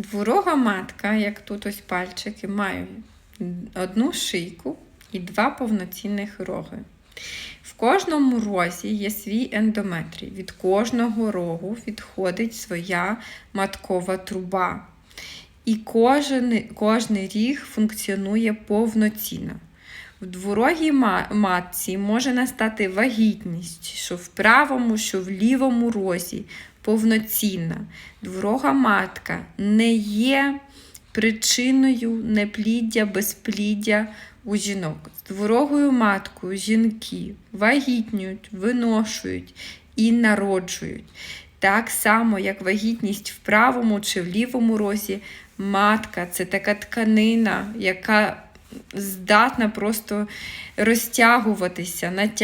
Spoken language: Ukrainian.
Дворога матка, як тут ось пальчики, має одну шийку і два повноцінних роги. В кожному розі є свій ендометрій. Від кожного рогу відходить своя маткова труба. І кожен, кожний ріг функціонує повноцінно. В дворогій матці може настати вагітність, що в правому, що в лівому розі повноцінна. Дворога матка не є причиною непліддя, безпліддя у жінок. З дворогою маткою жінки вагітнюють, виношують і народжують. Так само, як вагітність в правому чи в лівому розі, матка це така тканина, яка здатна просто розтягуватися, натягуватися.